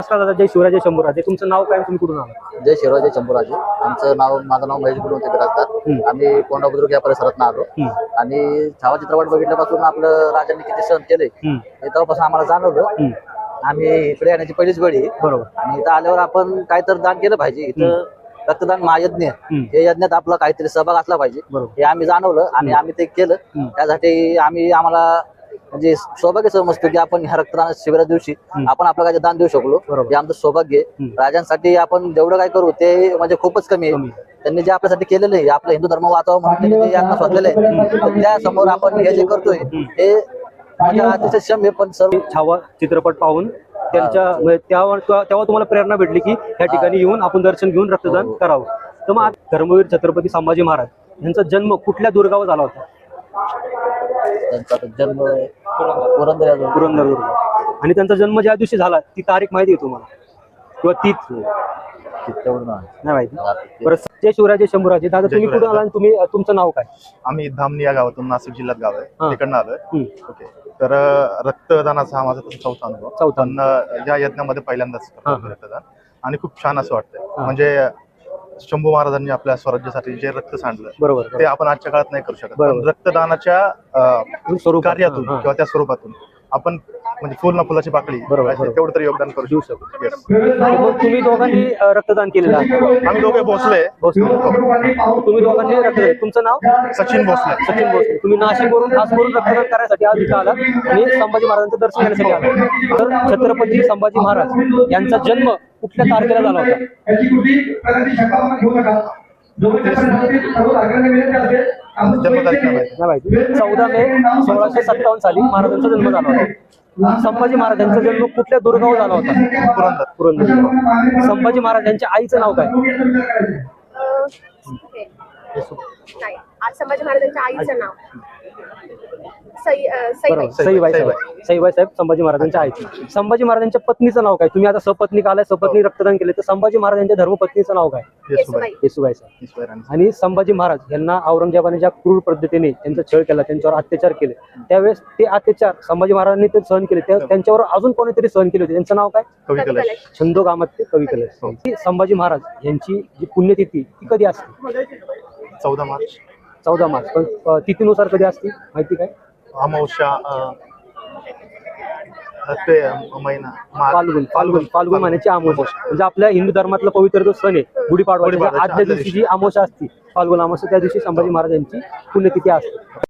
नमस्कार दादा जय शिवराजे शंभूराजे. तुमचं नाव काय? तुम्ही कुठून आला जय शिवराजे शंभूराजे. आमचं नाव माझं नाव महेश गुरुवंत बिराजदार आम्ही कोंडा बुद्रुक या परिसरात आलो. आणि छावा चित्रपट बघितल्यापासून आपलं राजांनी किती सण केले. हे तेव्हापासून आम्हाला जाणवलं. आम्ही इकडे येण्याची पहिलीच वेळी आहे. बरोबर. आणि इथं आल्यावर आपण काहीतरी दान केलं पाहिजे. इथं रक्तदान महायज्ञ आहे. हे यज्ञात आपला काहीतरी सहभाग असला पाहिजे. बरोबर. हे आम्ही जाणवलं आणि आम्ही ते केलं. त्यासाठी आम्ही आम्हाला म्हणजे सौभाग्य समजतो की आपण ह्या रक्तदान शिबिरा दिवशी आपण आपलं काही दान देऊ शकलो. हे आमचं सौभाग्य. राजांसाठी आपण जेवढं काय करू ते म्हणजे खूपच कमी आहे. त्यांनी जे आपल्यासाठी केलेलं आहे आपलं हिंदू धर्म वाचावं म्हणून त्यांनी जे यांना शोधलेलं आहे त्या समोर आपण हे जे करतोय हे अतिशय आहे पण सर्व छावा चित्रपट पाहून त्यांच्या म्हणजे तेव्हा तुम्हाला प्रेरणा भेटली की या ठिकाणी येऊन आपण दर्शन घेऊन रक्तदान करावं. तर मग धर्मवीर छत्रपती संभाजी महाराज यांचा जन्म कुठल्या दुर्गावर झाला होता? त्यांचा तो जन्म पुरंदर. पुरंदर दुर्ग आणि त्यांचा जन्म ज्या दिवशी झाला ती तारीख माहिती आहे तुम्हाला? किंवा तीच? नाही. नाही माहिती. बरं जय शिवराजे शंभूराजे. दादा तुम्ही कुठून आला आणि तुम्ही तुमचं नाव काय? आम्ही धामणी या गावातून नाशिक जिल्ह्यात गाव. आहे. तिकडनं आलोय. ओके. तर रक्तदानाचा हा माझा तसा चौथा अनुभव. चौथा. या यज्ञामध्ये पहिल्यांदाच रक्तदान. आणि खूप छान असं वाटतंय. म्हणजे शंभू महाराजांनी आपल्या स्वराज्यासाठी जे रक्त सांडलं बरोबर ते आपण आजच्या काळात नाही करू शकत बरोबर. पण रक्तदानाच्या अं, स्वरूपात. कार्यातून हा. किंवा त्या स्वरूपातून आपण म्हणजे फुल ना फुलाची पाकळी बरोबर, असे बरोबर. तेवढं तरी योगदान करू देऊ शकतो. मग तुम्ही दोघांनी अं, रक्तदान केलेलं आहे. आम्ही दोघे भोसले. भोसले. तुम्ही दोघांनी रक्तदान तुमचं नाव? सचिन भोसले. सचिन भोसले. तुम्ही नाशिक वरून खास करून रक्तदान करण्यासाठी आज इथं आला आणि संभाजी महाराजांचं दर्शन घेण्यासाठी आला तर छत्रपती संभाजी महाराज यांचा जन्म कुठल्या तारखेला झाला होता? याची कुठली प्रगती शकावून घेऊ नका. जोपर्यंत सर्व नागरिकांना विनंती असते माहिती. चौदा मे सोळाशे सत्तावन्न साली महाराजांचा जन्म झाला होता. संभाजी महाराजांचा जन्म कुठल्या दुर्गावर झाला होता? पुरंदर. पुरंदर. संभाजी महाराज यांच्या आईचं नाव काय? आज संभाजी महाराजांच्या आईचं नाव. सई सईबाई. साहेब सईबाई साहेब संभाजी महाराजांच्या आईचं संभाजी महाराजांच्या पत्नीचं नाव काय? तुम्ही आता सपत्नीक आलाय? सपत्नी रक्तदान केले तर संभाजी महाराजांच्या धर्मपत्नीचं नाव काय? येसुबाई. साहेब. आणि संभाजी महाराज यांना औरंगजेबाने ज्या क्रूर पद्धतीने त्यांचा छळ केला त्यांच्यावर अत्याचार केले त्यावेळेस ते अत्याचार संभाजी महाराजांनी ते सहन केले. त्या- त्यांच्यावर अजून कोणीतरी सहन केले होते? त्यांचं नाव काय. छंदो गामात ते कवी कलश. ती संभाजी महाराज यांची जी पुण्यतिथी ती कधी असते? चौदा मार्च. चौदा मार्च. पण तिथीनुसार कधी असते? माहिती काय? अमावस्या ते महिना. फाल्गुन फाल्गुन फाल्गुन. महिन्याची अमावस्या म्हणजे आपल्या हिंदू धर्मातला पवित्र जो सण आहे गुढीपाडवा त्याच्या आदल्या दिवशी जी अमावस्या असते फाल्गुन अमावस्या त्या दिवशी संभाजी महाराज यांची पुण्यतिथी असते.